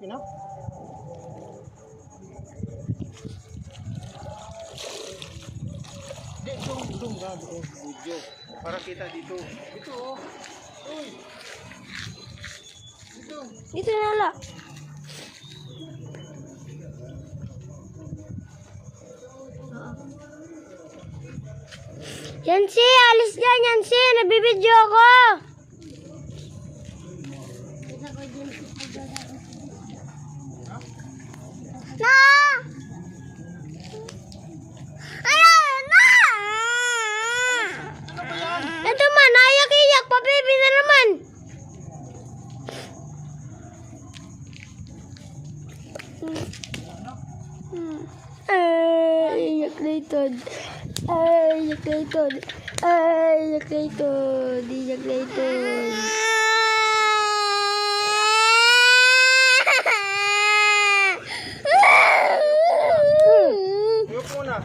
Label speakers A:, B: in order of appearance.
A: Yun na. Di, zoom ka. Oh, video. Para kita dito. Dito, oh. Uy. Dito.
B: Dito na lang. Yan si, alis dyan, yan si, nabibidyo ako. Na! Ay, ito. Ay, ito. Ay. Iyak na ito.
A: Uyok muna.